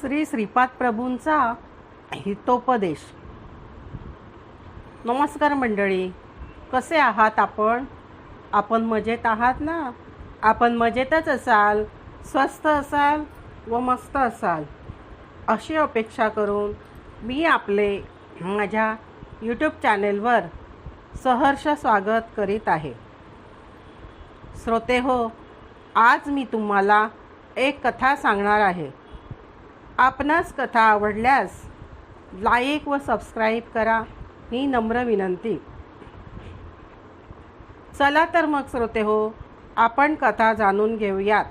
श्री श्रीपाद प्रभूंचा हितोपदेश. नमस्कार मंडळी कसे आहात आपण? आपण मजेत आहात ना? आपण मजेतच असाल स्वस्थ असाल व मस्त असाल. अशी अपेक्षा करून मी आपले माझ्या यूट्यूब चॅनेलवर सहर्ष स्वागत करीत आहे. श्रोते हो आज मी तुम्हाला एक कथा सांगणार आहे. आपणास कथा आवडल्यास लाईक व सबस्क्राईब करा. ही नम्र विनंती. चला तर मग श्रोते हो आपण कथा जाणून घेऊयात.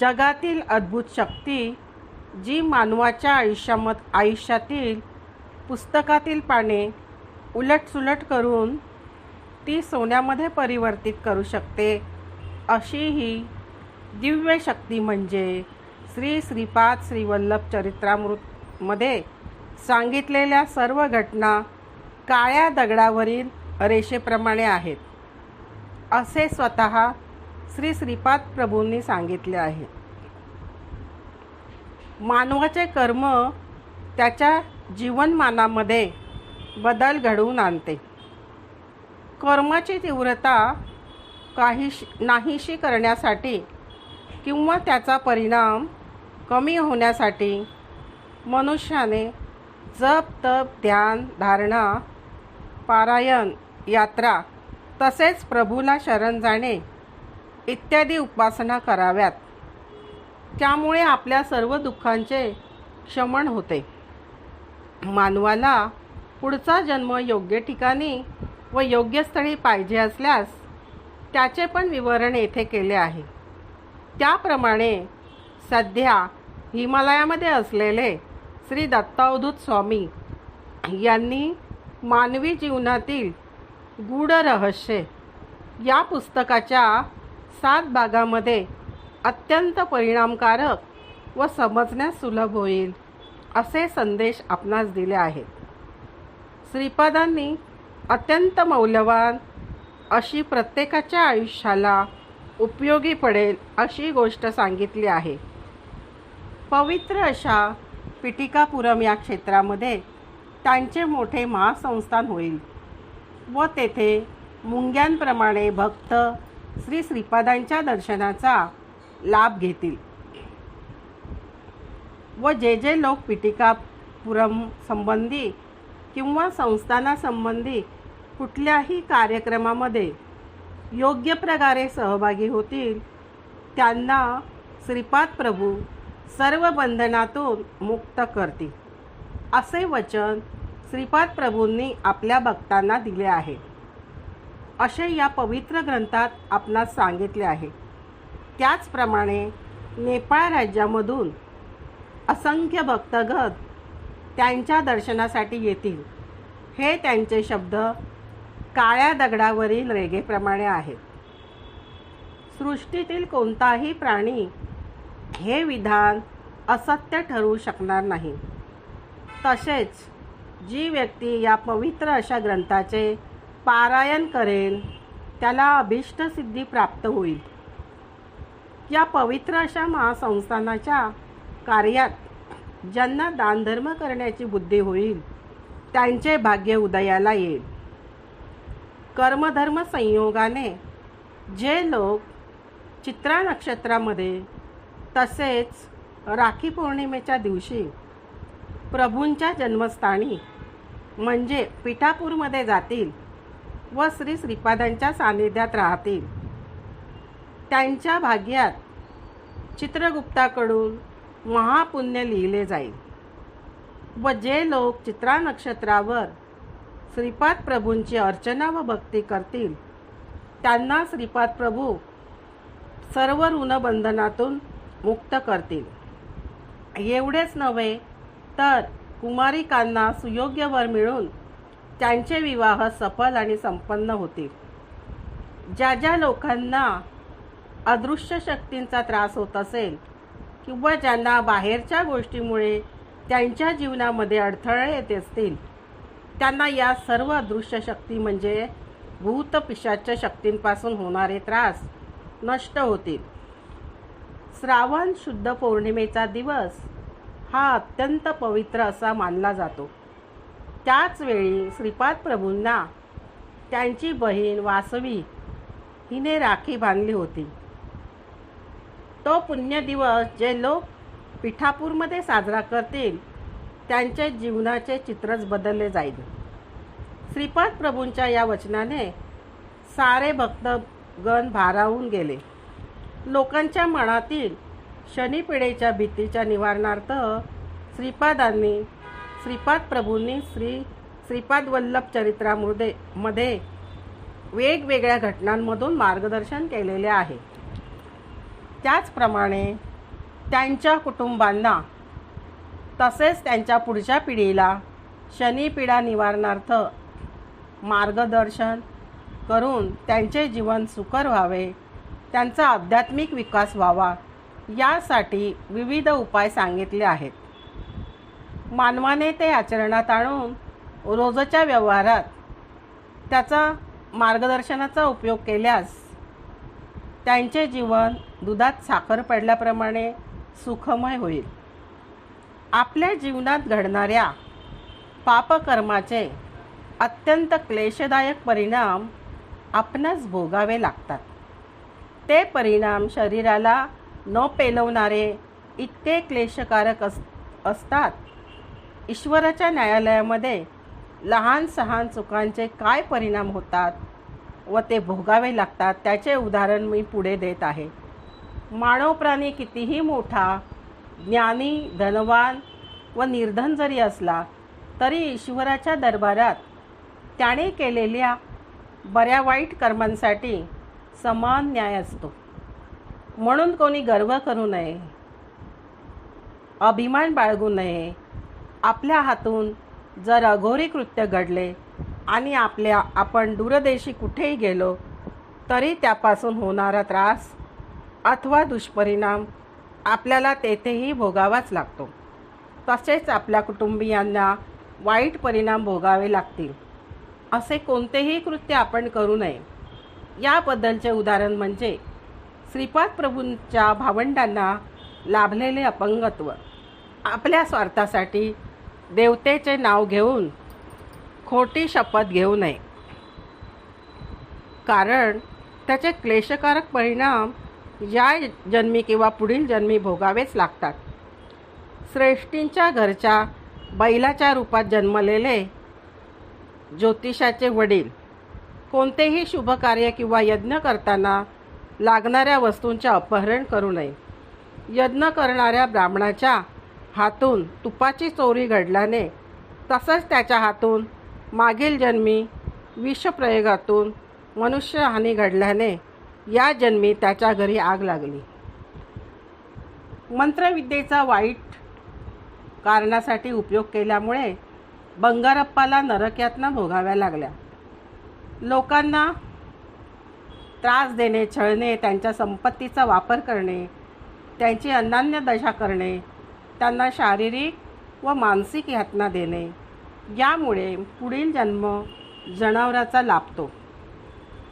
जगातील अद्भुत शक्ती जी मानवाच्या आयुष्यामत आयुष्यातील पुस्तकातील पाने उलटसुलट करून ती सोन्यामध्ये परिवर्तित करू शकते अशी ही दिव्य शक्ती म्हणजे श्री श्रीपाद श्रीवल्लभ चरित्रामृतमध्ये सांगितलेल्या सर्व घटना काळ्या दगडावरील रेषेप्रमाणे आहेत. असे स्वतः श्री श्रीपाद प्रभूंनी सांगितले आहे. मानवाचे कर्म त्याच्या जीवनमानामध्ये बदल घडवून आणते. कर्माची तीव्रता काहीशी नाहीशी करण्यासाठी किंवा त्याचा परिणाम कमी होण्यासाठी मनुष्याने जप तप ध्यान धारणा पारायण यात्रा तसेच प्रभूला शरण जाणे इत्यादी उपासना कराव्यात. त्यामुळे आपल्या सर्व दुःखांचे शमन होते. मानवाला पुढचा जन्म योग्य ठिकाणी व योग्य स्थळी पाहिजे असल्यास त्याचे पण विवरण येथे केले आहे. त्याप्रमाणे सध्या हिमालयामध्ये असलेले श्री दत्तावधूत स्वामी यांनी मानवी जीवनातील गूढ रहस्य या पुस्तकाच्या सात भागामध्ये अत्यंत परिणामकारक व समजण्यास सुलभ होईल असे संदेश आपणास दिले आहेत. श्रीपादांनी अत्यंत मौल्यवान अशी प्रत्येकाच्या आयुष्याला उपयोगी पडेल अशी गोष्ट सांगितली आहे. पवित्र अशा पिटिकापुरम या क्षेत्रामध्ये त्यांचे मोठे महासंस्थान होईल व तेथे मुंग्यांप्रमाणे भक्त श्री श्रीपादांच्या दर्शनाचा लाभ घेतील. व जे जे लोक पिटिकापुरम संबंधी किंवा संस्थानासंबंधी कुठल्याही कार्यक्रमामध्ये योग्य प्रकारे सहभागी होतील त्यांना श्रीपाद प्रभू सर्व बंधनातून मुक्त करतील. असे वचन श्रीपाद प्रभूंनी आपल्या भक्तांना दिले आहे. असे या पवित्र ग्रंथात आपणास सांगितले आहे. त्याचप्रमाणे नेपाळ राज्यामधून असंख्य भक्तगत त्यांच्या दर्शनासाठी येतील. हे त्यांचे शब्द काळ्या दगडावरील रेगेप्रमाणे आहेत. सृष्टीतील कोणताही प्राणी हे विधान असत्य ठरू शकणार नाही. तसेच जी व्यक्ती या पवित्र अशा ग्रंथाचे पारायण करेल त्याला अभिष्ट सिद्धी प्राप्त होईल. या पवित्र अशा महासंस्थानाच्या कार्यात ज्यांना दानधर्म करण्याची बुद्धी होईल त्यांचे भाग्य उदयाला येईल. कर्मधर्म संयोगाने जे लोक चित्रा नक्षत्रामध्ये तसेच राखी पौर्णिमेच्या दिवशी प्रभूंच्या जन्मस्थानी म्हणजे पिठापूरमध्ये जातील व श्री श्रीपादांच्या सानिध्यात राहतील. त्यांच्या भाग्यात चित्रगुप्ताकडून महापुण्य लिहिले जाईल व जे लोक चित्रा नक्षत्रावर श्रीपाद प्रभूंची अर्चना व भक्ती करतील त्यांना श्रीपाद प्रभू सर्व ऋणबंधनातून मुक्त करतील. एवढेच नव्हे तर कुमारिकांना सुयोग्य वर मिळून त्यांचे विवाह सफल आणि संपन्न होतील. ज्या ज्या लोकांना अदृश्य शक्तींचा त्रास होत असेल किंवा ज्यांना बाहेरच्या गोष्टीमुळे त्यांच्या जीवनामध्ये अडथळे येत असतील त्यांना या सर्व अदृश्य शक्ती म्हणजे भूत पिशाच्या शक्तींपासून होणारे त्रास नष्ट होतील. श्रावण शुद्ध पौर्णिमेचा दिवस हा अत्यंत पवित्र असा मानला जातो. त्याच वेळी श्रीपाद प्रभूंना त्यांची बहीण वासवी हिने राखी बांधली होती. तो पुण्य दिवस जे लोक पिठापूरमध्ये साजरा करतील त्यांचे जीवनाचे चित्रच बदलले जाईल. श्रीपाद प्रभूंच्या या वचनाने सारे भक्तगण भारावून गेले. लोकांच्या मनातील शनिपिढेच्या भीतीच्या निवारणार्थ श्रीपादांनी श्रीपाद प्रभूंनी श्री श्रीपाद वल्लभ चरित्रामध्ये मध्ये वेगवेगळ्या घटनांमधून मार्गदर्शन केलेले आहे. त्याचप्रमाणे त्यांच्या कुटुंबांना तसेच त्यांच्या पुढच्या पिढीला शनिपिढा निवारणार्थ मार्गदर्शन करून त्यांचे जीवन सुकर व्हावे त्यांचा आध्यात्मिक विकास व्हावा यासाठी विविध उपाय सांगितले आहेत. मानवाने ते आचरणात आणून रोजच्या व्यवहारात त्याचा मार्गदर्शनाचा उपयोग केल्यास त्यांचे जीवन दुधात साखर पडल्याप्रमाणे सुखमय होईल. आपल्या जीवनात घडणाऱ्या पापकर्माचे अत्यंत क्लेशदायक परिणाम आपणास भोगावे लागतात. ते परिणाम शरीराला न पेलवणारे इतके क्लेशकारक अस असतात. ईश्वराच्या न्यायालयामध्ये लहान सहान चुकांचे काय परिणाम होतात व ते भोगावे लागतात त्याचे उदाहरण मी पुढे देत आहे. मानव प्राणी कितीही मोठा ज्ञानी धनवान व निर्धन जरी असला तरी ईश्वराच्या दरबारात त्याने केलेल्या बऱ्या वाईट कर्मांसाठी समान न्याय असतो. म्हणून कोणी गर्व करू नये अभिमान बाळगू नये आपल्या हातून जर अघोरी कृत्य घडले आणि आपल्या आपण दूरदेशी कुठेही गेलो तरी त्यापासून होणारा त्रास अथवा दुष्परिणाम आपल्याला तेथेही भोगावाच लागतो. तसेच आपल्या कुटुंबियांना वाईट परिणाम भोगावे लागतील. असे कोणतेही कृत्य आपण करू नये. याबद्दलचे उदाहरण म्हणजे श्रीपाद प्रभूंच्या भावंडांना लाभलेले अपंगत्व. आपल्या स्वार्थासाठी देवतेचे नाव घेऊन खोटी शपथ घेऊ नये. कारण त्याचे क्लेशकारक परिणाम या जन्मी किंवा पुढील जन्मी भोगावेच लागतात. श्रेष्ठींच्या घरच्या बैलाच्या रूपात जन्मलेले ज्योतिषाचे वडील कोणतेही शुभ कार्य किंवा यज्ञ करताना लागणाऱ्या वस्तूंचे अपहरण करू नये. यज्ञ करणाऱ्या ब्राह्मणाच्या हातून तुपाची चोरी घडल्याने तसंच त्याच्या हातून मागील जन्मी विषप्रयोगातून मनुष्यहानी घडल्याने या जन्मी त्याच्या घरी आग लागली. मंत्रविद्येचा वाईट कारणासाठी उपयोग केल्यामुळे बंगारप्पाला नरकयातना भोगाव्या लागल्या. लोकांना त्रास देणे छळणे त्यांच्या संपत्तीचा वापर करणे त्यांची अन्नान्य दशा करणे त्यांना शारीरिक व मानसिक यातना देणे यामुळे पुढील जन्म जनावराचा लाभतो.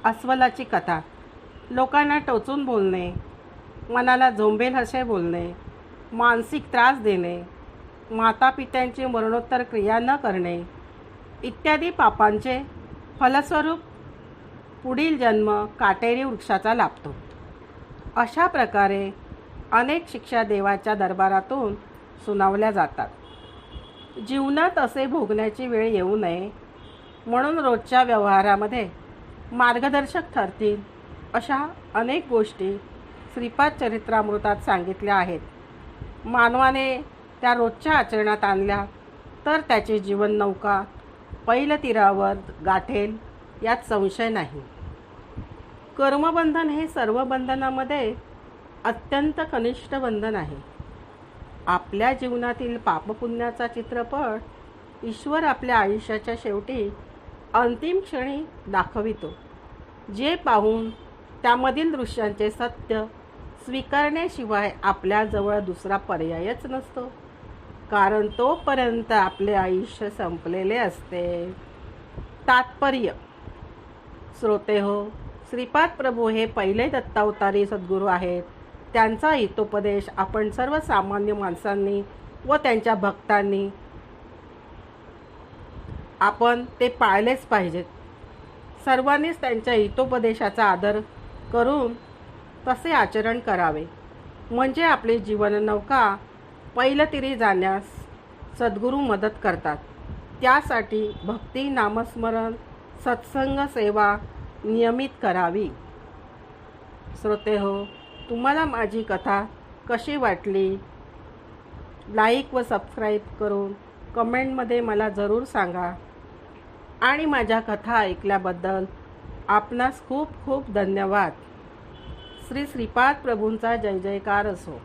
अस्वलाची कथा. लोकांना टोचून बोलणे मनाला झोंबेल असे बोलणे मानसिक त्रास देणे मातापित्यांची मरणोत्तर क्रिया न करणे इत्यादी पापांचे फलस्वरूप पुढील जन्म काटेरी वृक्षाचा लाभतो. अशा प्रकारे अनेक शिक्षा देवाच्या दरबारातून सुनावल्या जातात. जीवनात असे भोगण्याची वेळ येऊ नये म्हणून रोजच्या व्यवहारामध्ये मार्गदर्शक ठरतील अशा अनेक गोष्टी श्रीपाद चरित्रामृतात सांगितल्या आहेत. मानवाने त्या रोजच्या आचरणात आणल्या तर त्याची जीवन नौका पैलतीरावर गाठेल यात संशय नाही. कर्मबंधन हे सर्व बंधनामध्ये अत्यंत कनिष्ठ बंधन आहे. आपल्या जीवनातील पापपुण्याचा चित्रपट ईश्वर आपल्या आयुष्याच्या शेवटी अंतिम क्षणी दाखवितो. जे पाहून त्यामधील दृश्यांचे सत्य स्वीकारण्याशिवाय आपल्याजवळ दुसरा पर्यायच नसतो. कारण तोपर्यंत आपले आयुष्य संपलेले असते. तात्पर्य. श्रोते हो श्रीपाद प्रभू हे पहिले दत्तावतारी सद्गुरू आहेत. त्यांचा हितोपदेश आपण सर्वसामान्य माणसांनी व त्यांच्या भक्तांनी आपण ते पाळलेच पाहिजेत. सर्वांनीच त्यांच्या हितोपदेशाचा आदर करून तसे आचरण करावे. म्हणजे आपली जीवन नौका पैलतीरी जाण्यास सद्गुरू मदत करतात. त्यासाठी भक्ती नामस्मरण सत्संग सेवा नियमित करावी. श्रोते हो तुम्हाला माझी कथा कशी वाटली? लाईक व सबस्क्राईब करून कमेंटमध्ये मला जरूर सांगा. आणि माझ्या कथा ऐकल्याबद्दल आपणास खूप खूप धन्यवाद. श्री श्रीपाद प्रभूंचा जय जयकार असो.